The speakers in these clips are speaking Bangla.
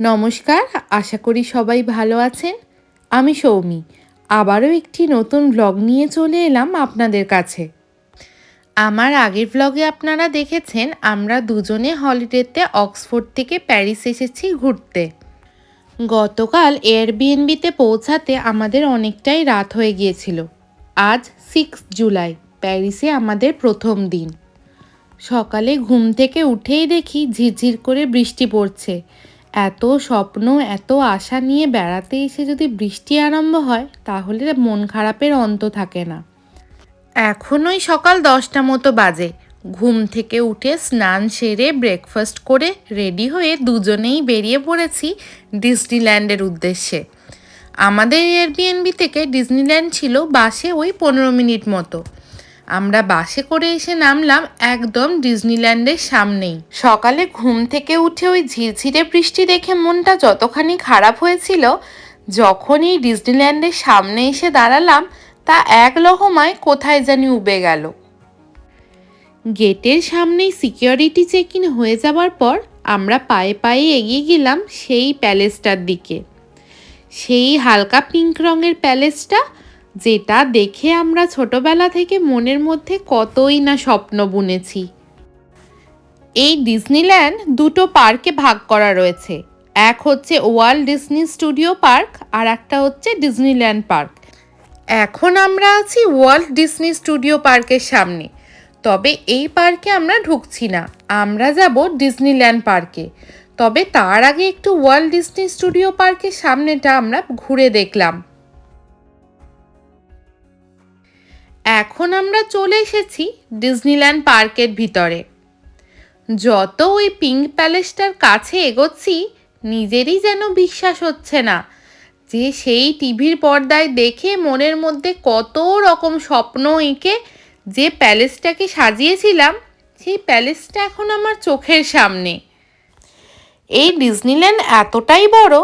নমস্কার, আশা করি সবাই ভালো আছেন। আমি সৌমি। আবারও একটি নতুন ব্লগ নিয়ে চলে এলাম আপনাদের কাছে। আমার আগের ব্লগে আপনারা দেখেছেন, আমরা দুজনে হলিডেতে অক্সফোর্ড থেকে প্যারিস এসেছি ঘুরতে। গতকাল এয়ারবিএনবিতে পৌঁছাতে আমাদের অনেকটাই রাত হয়ে গিয়েছিল। আজ সিক্স জুলাই, প্যারিসে আমাদের প্রথম দিন। সকালে ঘুম থেকে উঠেই দেখি ঝিরঝির করে বৃষ্টি পড়ছে। এত স্বপ্ন, এত আশা নিয়ে বেড়াতে এসে যদি বৃষ্টি আরম্ভ হয়, তাহলে মন খারাপের অন্ত থাকে না। এখন ওই সকাল দশটা মতো বাজে। ঘুম থেকে উঠে স্নান সেরে ব্রেকফাস্ট করে রেডি হয়ে দুজনেই বেরিয়ে পড়েছি ডিসনিল্যান্ডের উদ্দেশ্যে। আমাদের এয়ারবিএনবি থেকে ডিজনিল্যান্ড ছিল বাসে ওই পনেরো মিনিট মতো। আমরা বাসে করে এসে নামলাম একদম ডিজনিল্যান্ডের সামনেই। সকালে ঘুম থেকে উঠে ওই ঝিরঝিরে বৃষ্টি দেখে মনটা যতখানি খারাপ হয়েছিল, যখনই ডিজনিল্যান্ডের সামনে এসে দাঁড়ালাম, তা এক লহমায় কোথায় জানি উবে গেল। গেটের সামনেই সিকিউরিটি চেক ইন হয়ে যাওয়ার পর আমরা পায়ে পায়ে এগিয়ে গেলাম সেই প্যালেসটার দিকে। সেই হালকা পিঙ্ক রঙের প্যালেসটা যেটা দেখে আমরা ছোটবেলা থেকে মনের মধ্যে কতই না স্বপ্ন বুনেছি। এই ডিজনিল্যান্ড দুটো পার্কে ভাগ করা রয়েছে। এক হচ্ছে ওয়ার্ল্ড ডিজনি স্টুডিও পার্ক আর একটা হচ্ছে ডিজনিল্যান্ড পার্ক। এখন আমরা আছি ওয়ার্ল্ড ডিজনি স্টুডিও পার্কের সামনে। তবে এই পার্কে আমরা ঢুকছি না। আমরা যাব ডিজনিল্যান্ড পার্কে। তবে তার আগে একটু ওয়ার্ল্ড ডিজনি স্টুডিও পার্কের সামনেটা আমরা ঘুরে দেখলাম। এখন আমরা চলে এসেছি ডিজনিল্যান্ড পার্কের ভিতরে। যত ওই পিঙ্ক প্যালেসটার কাছে এগোচ্ছি, নিজেরই যেন বিশ্বাস হচ্ছে না যে সেই টিভির পর্দায় দেখে মনের মধ্যে কত রকম স্বপ্ন এঁকে যে প্যালেসটাকে সাজিয়েছিলাম, সেই প্যালেসটা এখন আমার চোখের সামনে। এই ডিজনিল্যান্ড এতটাই বড়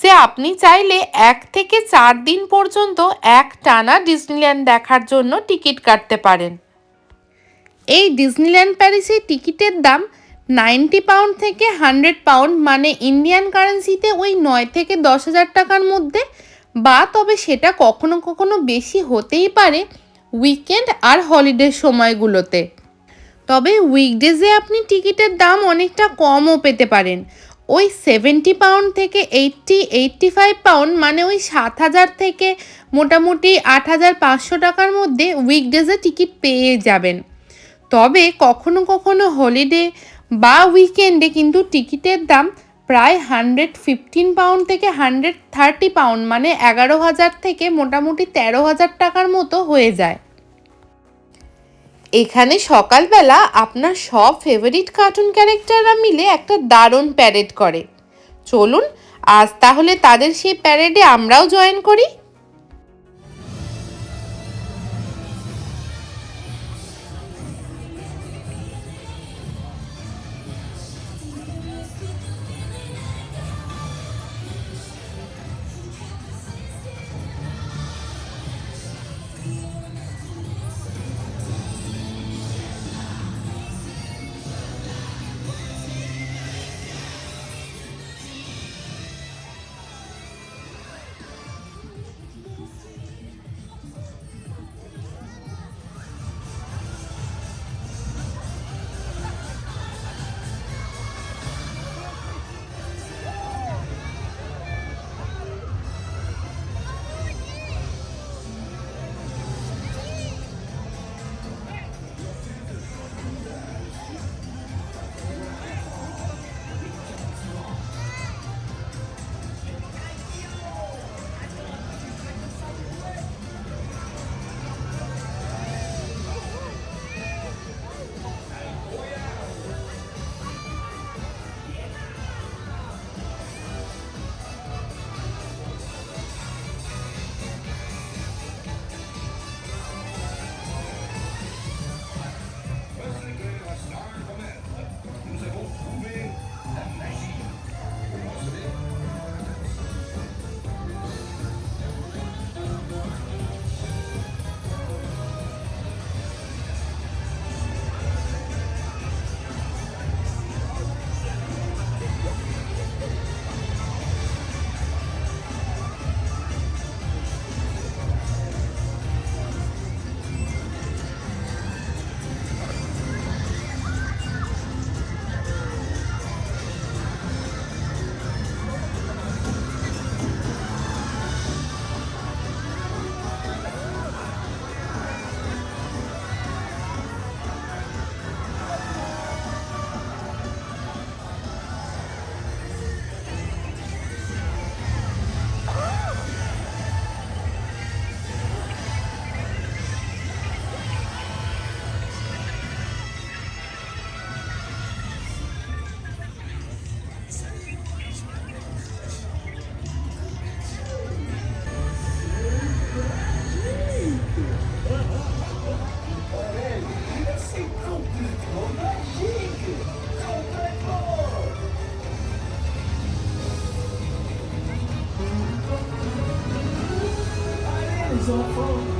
যে আপনি চাইলে এক থেকে চার দিন পর্যন্ত এক টানা ডিজনিল্যান্ড দেখার জন্য টিকিট কাটতে পারেন। এই ডিজনিল্যান্ড প্যারিসের টিকিটের দাম নাইনটি পাউন্ড থেকে হান্ড্রেড পাউন্ড মানে ইন্ডিয়ান কারেন্সিতে ওই নয় থেকে দশ হাজার টাকার মধ্যে। বা তবে সেটা কখনো কখনো বেশি হতেই পারে উইকেন্ড আর হলিডে সময়গুলোতে। তবে উইকডেজে আপনি টিকিটের দাম অনেকটা কমও পেতে পারেন। ওই সেভেন্টি পাউন্ড থেকে এইটটি এইটটি ফাইভ পাউন্ড মানে ওই সাত হাজার থেকে মোটামুটি আট হাজার পাঁচশো টাকার মধ্যে উইকডেজে টিকিট পেয়ে যাবেন। তবে কখনো কখনো হলিডে বা উইকেন্ডে কিন্তু টিকিটের দাম প্রায় হান্ড্রেড ফিফটিন পাউন্ড থেকে হান্ড্রেড থার্টি পাউন্ড মানে এগারো হাজার থেকে মোটামুটি তেরো হাজার টাকার মতো হয়ে যায়। এখানে সকালবেলা আপনার সব ফেভারিট কার্টুন ক্যারেক্টাররা মিলে একটা দারুণ প্যারেড করে। চলুন, আজ তাহলে তাদের সেই প্যারেডে আমরাও জয়েন করি। It's all from.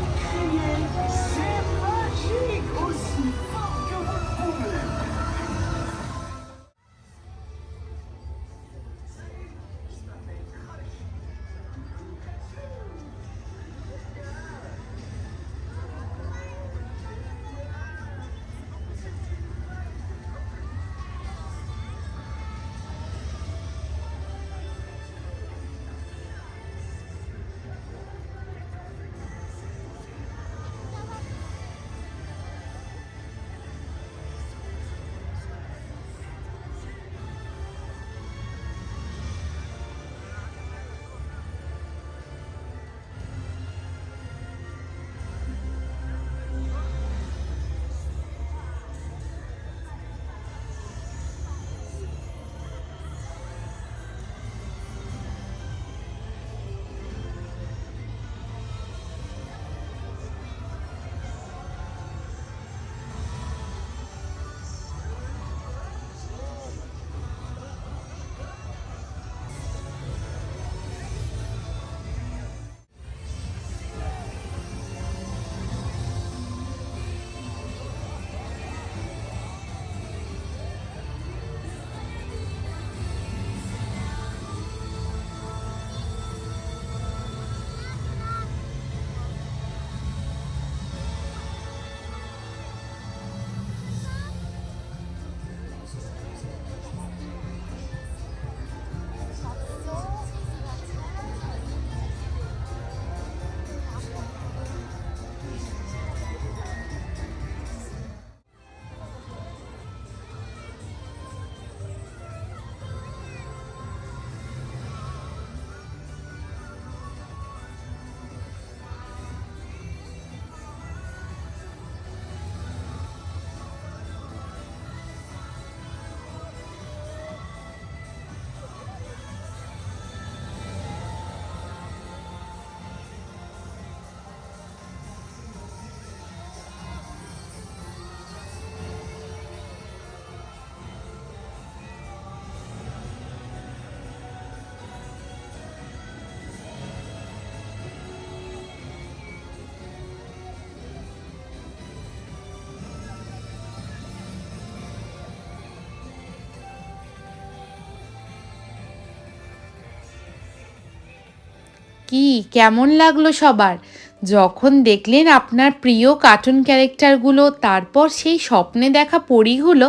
কি? কেমন লাগল সবার? যখন দেখলেন আপনার প্রিয় কার্টুন ক্যারেক্টারগুলো তারপর সেই স্বপ্নে দেখা পরিগুলো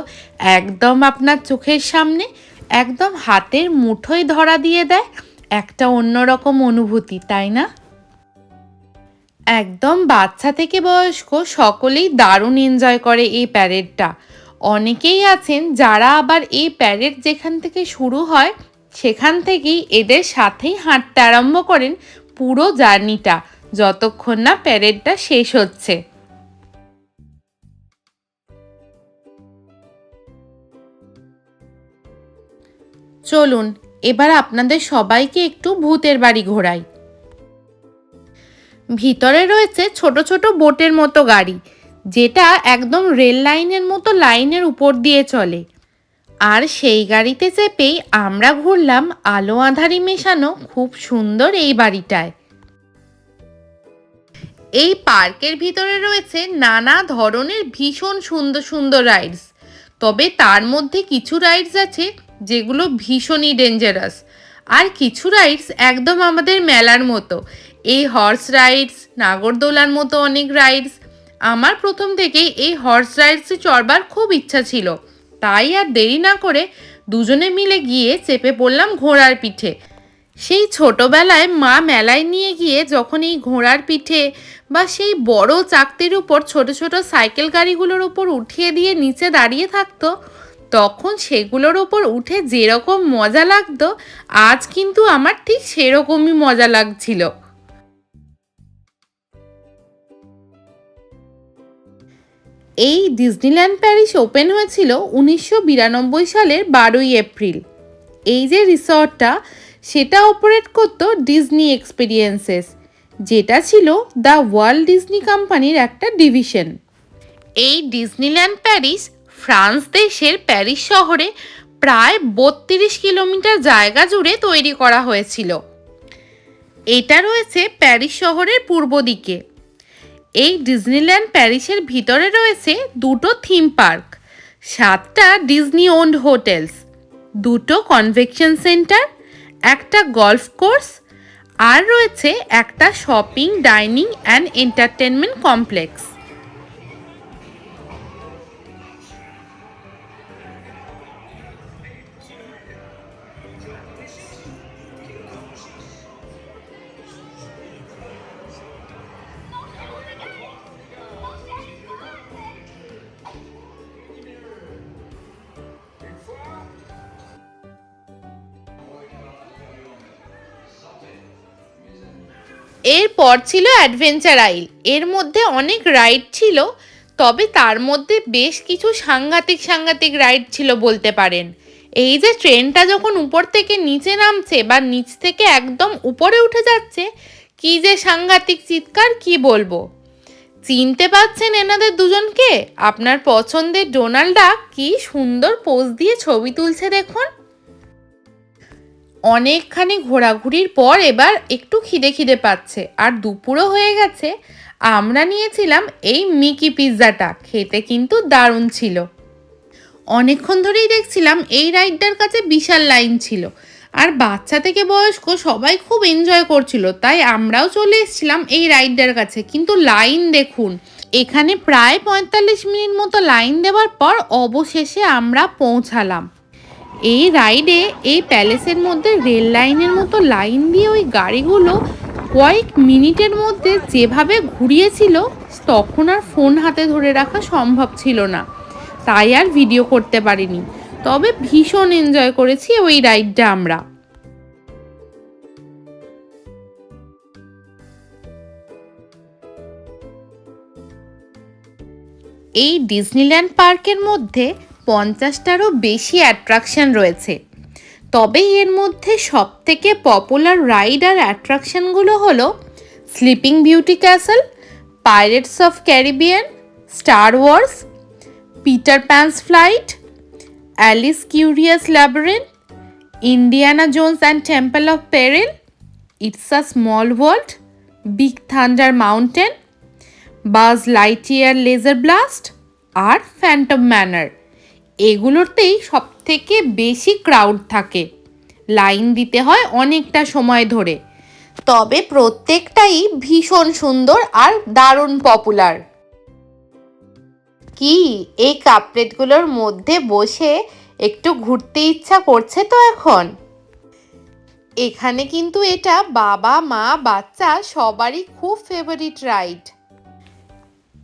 একদম আপনার চোখের সামনে, একদম হাতের মুঠোয় ধরা দিয়ে দেয়, একটা অন্যরকম অনুভূতি, তাই না? একদম বাচ্চা থেকে বয়স্ক সকলেই দারুণ এনজয় করে এই প্যারেডটা অনেকেই আছেন যারা আবার এই প্যারেড যেখান থেকে শুরু হয় সেখান থেকেই এদের সাথেই হাঁটতে আরম্ভ করেন পুরো জার্নিটা, যতক্ষণ না প্যারেডটা শেষ হচ্ছে। চলুন, এবার আপনাদের সবাইকে একটু ভূতের বাড়ি ঘোরাই। ভিতরে রয়েছে ছোট ছোট বোটের মতো গাড়ি, যেটা একদম রেল লাইনের মতো লাইনের উপর দিয়ে চলে। আর সেই গাড়িতে চেপেই আমরা ঘুরলাম আলো আঁধারি মেশানো খুব সুন্দর এই বাড়িটায়। এই পার্কের ভিতরে রয়েছে নানা ধরনের ভীষণ সুন্দর সুন্দর রাইডস। তবে তার মধ্যে কিছু রাইডস আছে যেগুলো ভীষণই ডেঞ্জারাস। আর কিছু রাইডস একদম আমাদের মেলার মতো। এই হর্স রাইডস, নাগরদোলার মতো অনেক রাইডস। আমার প্রথম থেকেই এই হর্স রাইডসে চড়বার খুব ইচ্ছা ছিল। তাই আর দেরি না করে দুজনে মিলে গিয়ে চেপে পড়লাম ঘোড়ার পিঠে। সেই ছোটবেলায় মা মেলায় নিয়ে গিয়ে যখন এই ঘোড়ার পিঠে বা সেই বড় চাকতির উপর ছোট ছোট সাইকেল গাড়িগুলোর উপর উঠিয়ে দিয়ে নিচে দাঁড়িয়ে থাকতো, তখন সেগুলোর ওপর উঠে যেরকম মজা লাগতো, আজ কিন্তু আমার ঠিক সেরকমই মজা লাগছিল। এই ডিজনিল্যান্ড প্যারিস ওপেন হয়েছিল উনিশশো বিরানব্বই সালের বারোই এপ্রিল। এই যে রিসর্টটা, সেটা অপারেট করতো ডিজনি এক্সপিরিয়েন্সেস, যেটা ছিল দ্য ওয়ার্ল্ড ডিজনি কোম্পানির একটা ডিভিশন। এই ডিজনিল্যান্ড প্যারিস, ফ্রান্স দেশের প্যারিস শহরে প্রায় বত্রিশ কিলোমিটার জায়গা জুড়ে তৈরি করা হয়েছিল। এটা রয়েছে প্যারিস শহরের পূর্ব দিকে। এই ডিজনিল্যান্ড প্যারিসের ভিতরে রয়েছে দুটো থিম পার্ক, সাতটা ডিজনি ওন্ড হোটেলস, দুটো কনভেকশন সেন্টার, একটা গলফ কোর্স আর রয়েছে একটা shopping, dining and entertainment complex. এরপর ছিল অ্যাডভেঞ্চার আইল। এর মধ্যে অনেক রাইড ছিল, তবে তার মধ্যে বেশ কিছু সাংঘাতিক সাংঘাতিক রাইড ছিল বলতে পারেন। এই যে ট্রেনটা যখন উপর থেকে নিচে নামছে বা নিচ থেকে একদম উপরে উঠে যাচ্ছে, কি যে সাংঘাতিক চিৎকার, কি বলব? চিনতে পাচ্ছেন এনাদের দুজনকে? আপনার পছন্দের ডোনাল্ডা কি সুন্দর পোজ দিয়ে ছবি তুলছে দেখুন। অনেকখানি ঘোরাঘুরির পর এবার একটু খিদে খিদে পাচ্ছে। আর দুপুরও হয়ে গেছে। আমরা নিয়েছিলাম এই মিকি পিৎজাটা। খেতে কিন্তু দারুণ ছিল। অনেকক্ষণ ধরেই দেখছিলাম এই রাইডটার কাছে বিশাল লাইন ছিল। আর বাচ্চা থেকে বয়স্ক সবাই খুব এনজয় করছিল। তাই আমরাও চলে এসেছিলাম এই রাইডটার কাছে। কিন্তু লাইন দেখুন, এখানে প্রায় পঁয়তাল্লিশ মিনিট মতো লাইন দেওয়ার পর অবশেষে আমরা পৌঁছালাম। এই রাইডে এই প্যালেসের মধ্যে রেল লাইনের মতো লাইন দিয়ে ওই গাড়িগুলো কয়েক মিনিটের মধ্যে যেভাবে ঘুরিয়েছিল, তখন আর ফোন হাতে ধরে রাখা সম্ভব ছিল না। তাই আর ভিডিও করতে পারিনি। তবে ভীষণ এনজয় করেছি ওই রাইডটা আমরা। এই ডিজনিল্যান্ড পার্কের মধ্যে পঞ্চাশটারও বেশি অ্যাট্রাকশন রয়েছে। তবে এর মধ্যে সবথেকে পপুলার রাইড আর অ্যাট্রাকশনগুলো হলো sleeping beauty castle pirates of Caribbean star wars Peter Pan's flight Alice curious labyrinth Indiana Jones and temple of peril it's a small world big thunder mountain Buzz Lightyear laser blast R phantom manor এগুলোতেই সব থেকে বেশি ক্রাউড থাকে। লাইন দিতে হয় অনেকটা সময় ধরে। তবে প্রত্যেকটাই ভীষণ সুন্দর আর দারুণ পপুলার কি? এই কাপলেটগুলোর মধ্যে বসে একটু ঘুরতে ইচ্ছা করছে তো এখন। এখানে কিন্তু এটা বাবা, মা, বাচ্চা সবারই খুব ফেভারিট রাইড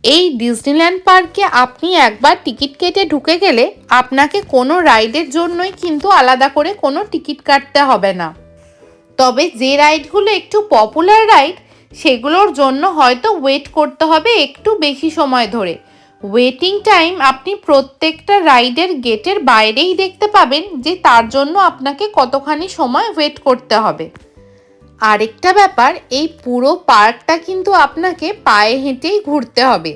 এই ডিজনিল্যান্ড পার্কে আপনি একবার টিকিট কেটে ঢুকে গেলে আপনাকে কোনো রাইডের জন্যই কিন্তু আলাদা করে কোনো টিকিট কাটতে হবে না। তবে যে রাইডগুলো একটু পপুলার রাইড, সেগুলোর জন্য হয়তো ওয়েট করতে হবে একটু বেশি সময় ধরে। ওয়েটিং টাইম আপনি প্রত্যেকটা রাইডের গেটের বাইরেই দেখতে পাবেন যে তার জন্য আপনাকে কতখানি সময় ওয়েট করতে হবে। আরেকটা ব্যাপার, এই পুরো পার্কটা কিন্তু আপনাকে পায়ে হেঁটেই ঘুরতে হবে।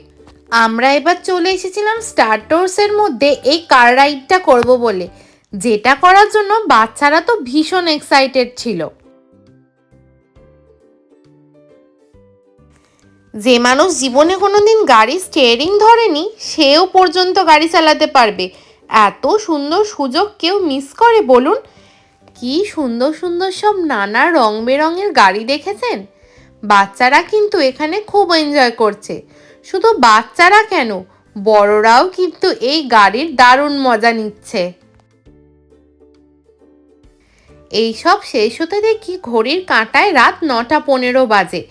আমরা এবার চলে এসেছিলাম স্টার টোর্সের মধ্যে এই কার রাইডটা করব বলে। যেটা করার জন্য বাচ্চারা তো ভীষণ এক্সাইটেড ছিল। যে মানুষ জীবনে কোনোদিন গাড়ি স্টিয়ারিং ধরেনি, সেও পর্যন্ত গাড়ি চালাতে পারবে। এত সুন্দর সুযোগ কেউ মিস করে, বলুন? কি সুন্দর সুন্দর সব নানা রং বেরঙের গাড়ি দেখেছেন? বাচ্চারা কিন্তু এখানে খুব এনজয় করছে। শুধু বাচ্চারা কেন? বড়রাও কিন্তু এই গাড়ির দারুণ মজা নিচ্ছে। এইসব শেষ হতে দেখি ঘড়ির কাঁটায় রাত নটা পনেরো বাজে।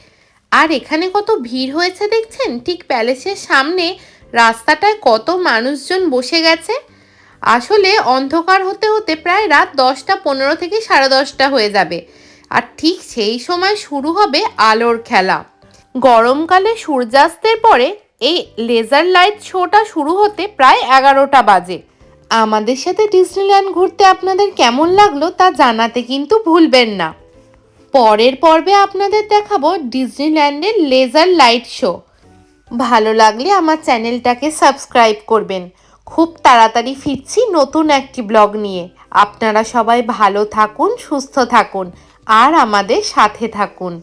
আর এখানে কত ভিড় হয়েছে দেখছেন? ঠিক প্যালেসের সামনে রাস্তাটায় কত মানুষজন বসে গেছে। আসলে অন্ধকার হতে হতে প্রায় রাত দশটা পনেরো থেকে সাড়ে দশটা হয়ে যাবে। আর ঠিক সেই সময় শুরু হবে আলোর খেলা। গরমকালে সূর্যাস্তের পরে এই লেজার লাইট শোটা শুরু হতে প্রায় এগারোটা বাজে। আমাদের সাথে ডিজনিল্যান্ড ঘুরতে আপনাদের কেমন লাগল তা জানাতে কিন্তু ভুলবেন না। পরের পর্বে আপনাদের দেখাবো ডিজনিল্যান্ডের লেজার লাইট শো। ভালো লাগলে আমার চ্যানেলটাকে সাবস্ক্রাইব করবেন। খুব তাড়াতাড়ি ফিরছি নতুন একটি ব্লগ নিয়ে। আপনারা সবাই ভালো থাকুন, সুস্থ থাকুন, আর আমাদের সাথে থাকুন।